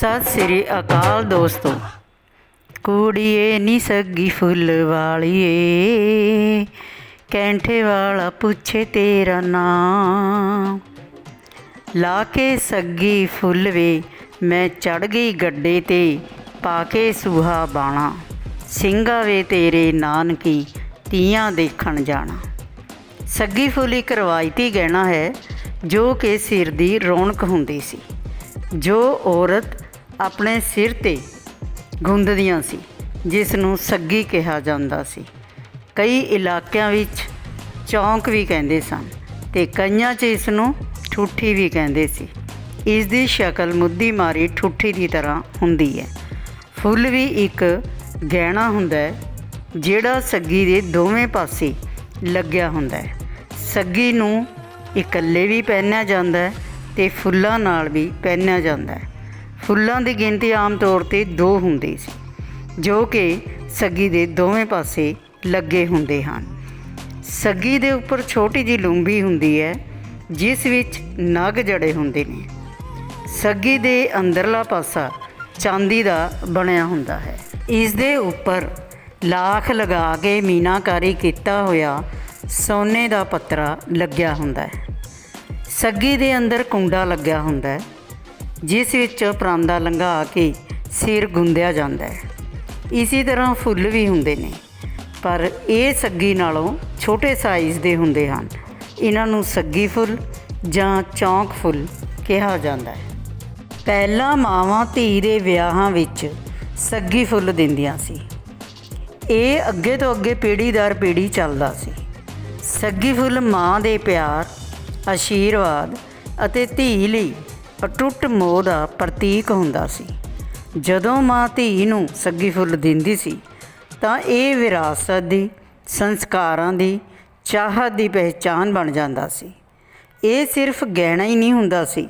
ਸਤਿ ਸ੍ਰੀ ਅਕਾਲ ਦੋਸਤੋ। ਕੁੜੀਏ ਨੀ ਸੱਗੀ ਫੁੱਲ ਵਾਲੀਏ, ਕੈਂਠੇ ਵਾਲਾ ਪੁੱਛੇ ਤੇਰਾ ਨਾਂ। ਲਾ ਕੇ ਸੱਗੀ ਫੁੱਲ ਵੇ, ਮੈਂ ਚੜ ਗਈ ਗੱਡੇ ਤੇ, ਪਾ ਕੇ ਸੁਹਾ ਬਾਣਾ। ਸਿੰਘਾ ਵੇ ਤੇਰੇ ਨਾਨਕੀ, ਤੀਆਂ ਦੇਖਣ ਜਾਣਾ। ਸੱਗੀ ਫੁੱਲ ਇੱਕ ਰਵਾਇਤੀ ਗਹਿਣਾ ਹੈ, ਜੋ ਕਿ ਸਿਰ ਦੀ ਰੌਣਕ ਹੁੰਦੀ ਸੀ। ਜੋ ਔਰਤ ਆਪਣੇ ਸਿਰ ਤੇ ਗੁੰਦਦੀਆਂ ਸੀ, ਜਿਸ ਨੂੰ ਸੱਗੀ ਕਿਹਾ ਜਾਂਦਾ ਸੀ। ਕਈ ਇਲਾਕਿਆਂ ਵਿੱਚ ਚੌਂਕ ਵੀ ਕਹਿੰਦੇ ਸਨ ਤੇ ਕਈਆਂ 'ਚ ਇਸ ਨੂੰ ਠੁੱਠੀ ਵੀ ਕਹਿੰਦੇ ਸੀ। ਇਸ ਦੀ ਸ਼ਕਲ ਮੁੱਦੀ ਮਾਰੀ ਠੁੱਠੀ ਦੀ ਤਰ੍ਹਾਂ ਹੁੰਦੀ ਹੈ। ਫੁੱਲ ਵੀ ਇੱਕ ਗਹਿਣਾ ਹੁੰਦਾ ਹੈ, ਜਿਹੜਾ ਸੱਗੀ ਦੇ ਦੋਵੇਂ ਪਾਸੇ ਲੱਗਿਆ ਹੁੰਦਾ ਹੈ। ਸੱਗੀ ਨੂੰ ਇਕੱਲੇ ਵੀ ਪਹਿਨਿਆ ਜਾਂਦਾ ਹੈ ਤੇ ਫੁੱਲਾਂ ਨਾਲ ਵੀ ਪਹਿਨਿਆ ਜਾਂਦਾ ਹੈ। ਫੁੱਲਾਂ ਦੀ ਗਿਣਤੀ ਆਮ ਤੌਰ ਤੇ ਦੋ ਹੁੰਦੀ ਸੀ, ਜੋ ਕਿ ਸੱਗੀ ਦੇ ਦੋਵੇਂ ਪਾਸੇ ਲੱਗੇ ਹੁੰਦੇ ਹਨ। ਸੱਗੀ ਦੇ ਉੱਪਰ ਛੋਟੀ ਜਿਹੀ ਲੂੰਬੀ ਹੁੰਦੀ ਹੈ, ਜਿਸ ਵਿੱਚ ਨਗ ਜੜੇ ਹੁੰਦੇ ਨੇ। ਸੱਗੀ ਦੇ ਅੰਦਰਲਾ ਪਾਸਾ ਚਾਂਦੀ ਦਾ ਬਣਿਆ ਹੁੰਦਾ ਹੈ। ਇਸ ਦੇ ਉੱਪਰ ਲਾਖ ਲਗਾ ਕੇ ਮੀਨਾਕਾਰੀ ਕੀਤਾ ਹੋਇਆ ਸੋਨੇ ਦਾ ਪੱਤਰਾ ਲੱਗਿਆ ਹੁੰਦਾ ਹੈ। ਸੱਗੀ ਦੇ ਅੰਦਰ ਕੁੰਡਾ ਲੱਗਿਆ ਹੁੰਦਾ ਹੈ। ਜਿਸ ਵਿੱਚ ਪਰਾਂਦਾ ਲੰਘਾ ਕੇ ਸਿਰ ਗੁੰਦਿਆ ਜਾਂਦਾ ਹੈ। ਇਸੇ ਤਰ੍ਹਾਂ ਫੁੱਲ ਵੀ ਹੁੰਦੇ ਨੇ, ਪਰ ਇਹ ਸੱਗੀ ਨਾਲੋਂ ਛੋਟੇ ਸਾਈਜ਼ ਦੇ ਹੁੰਦੇ ਹਨ। ਇਹਨਾਂ ਨੂੰ ਸੱਗੀ ਫੁੱਲ ਜਾਂ ਚੌਂਕ ਫੁੱਲ ਕਿਹਾ ਜਾਂਦਾ ਹੈ। ਪਹਿਲਾਂ ਮਾਵਾਂ ਧੀ ਦੇ ਵਿਆਹਾਂ ਵਿੱਚ ਸੱਗੀ ਫੁੱਲ ਦਿੰਦੀਆਂ ਸੀ। ਇਹ ਅੱਗੇ ਤੋਂ ਅੱਗੇ ਪੀੜ੍ਹੀ ਦਰ ਪੀੜ੍ਹੀ ਚੱਲਦਾ ਸੀ। ਸੱਗੀ ਫੁੱਲ ਮਾਂ ਦੇ ਪਿਆਰ ਆਸ਼ੀਰਵਾਦ ਅਤੇ ਧੀ ਲਈ ਅਟੁੱਟ ਮੋਹ ਦਾ ਪ੍ਰਤੀਕ ਹੁੰਦਾ ਸੀ। ਜਦੋਂ ਮਾਂ ਧੀ ਨੂੰ ਸੱਗੀ ਫੁੱਲ ਦਿੰਦੀ ਸੀ, ਤਾਂ ਇਹ ਵਿਰਾਸਤ ਦੀ, ਸੰਸਕਾਰਾਂ ਦੀ ਚਾਹਤ ਦੀ ਪਹਿਚਾਨ ਬਣ ਜਾਂਦਾ ਸੀ। ਇਹ ਸਿਰਫ ਗਹਿਣਾ ਹੀ ਨਹੀਂ ਹੁੰਦਾ ਸੀ,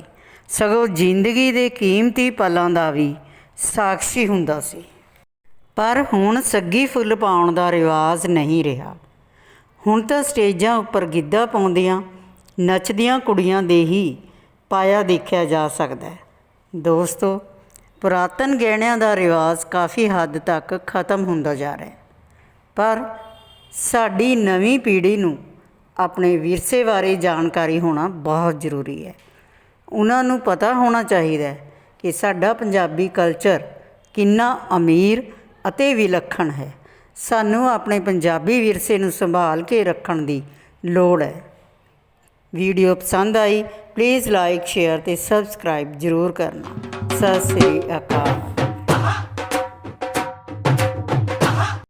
ਸਗੋਂ ਜ਼ਿੰਦਗੀ ਦੇ ਕੀਮਤੀ ਪਲਾਂ ਦਾ ਵੀ ਸਾਖੀ ਹੁੰਦਾ ਸੀ। ਪਰ ਹੁਣ ਸੱਗੀ ਫੁੱਲ ਪਾਉਣ ਦਾ ਰਿਵਾਜ ਨਹੀਂ ਰਿਹਾ। ਹੁਣ ਤਾਂ ਸਟੇਜਾਂ ਉੱਪਰ ਗਿੱਧਾ ਪਾਉਂਦੀਆਂ, ਨੱਚਦੀਆਂ ਕੁੜੀਆਂ ਦੇ ਹੀ ਪਾਇਆ ਦੇਖਿਆ ਜਾ ਸਕਦਾ ਹੈ। ਦੋਸਤੋ, ਪੁਰਾਤਨ ਗਹਿਣਿਆਂ ਦਾ ਰਿਵਾਜ ਕਾਫੀ ਹੱਦ ਤੱਕ ਖਤਮ ਹੁੰਦਾ ਜਾ ਰਿਹਾ ਹੈ। ਪਰ ਸਾਡੀ ਨਵੀਂ ਪੀੜ੍ਹੀ ਨੂੰ ਆਪਣੇ ਵਿਰਸੇ ਬਾਰੇ ਜਾਣਕਾਰੀ ਹੋਣਾ ਬਹੁਤ ਜ਼ਰੂਰੀ ਹੈ। ਉਹਨਾਂ ਨੂੰ ਪਤਾ ਹੋਣਾ ਚਾਹੀਦਾ ਹੈ ਕਿ ਸਾਡਾ ਪੰਜਾਬੀ ਕਲਚਰ ਕਿੰਨਾ ਅਮੀਰ ਅਤੇ ਵਿਲੱਖਣ ਹੈ। ਸਾਨੂੰ ਆਪਣੇ ਪੰਜਾਬੀ ਵਿਰਸੇ ਨੂੰ ਸੰਭਾਲ ਕੇ ਰੱਖਣ ਦੀ ਲੋੜ ਹੈ। ਵੀਡੀਓ ਪਸੰਦ ਆਈ ਪਲੀਜ਼ ਲਾਈਕ ਸ਼ੇਅਰ ਤੇ ਸਬਸਕ੍ਰਾਈਬ ਜ਼ਰੂਰ ਕਰਨਾ। ਸਤਿ ਸ੍ਰੀ ਅਕਾਲ।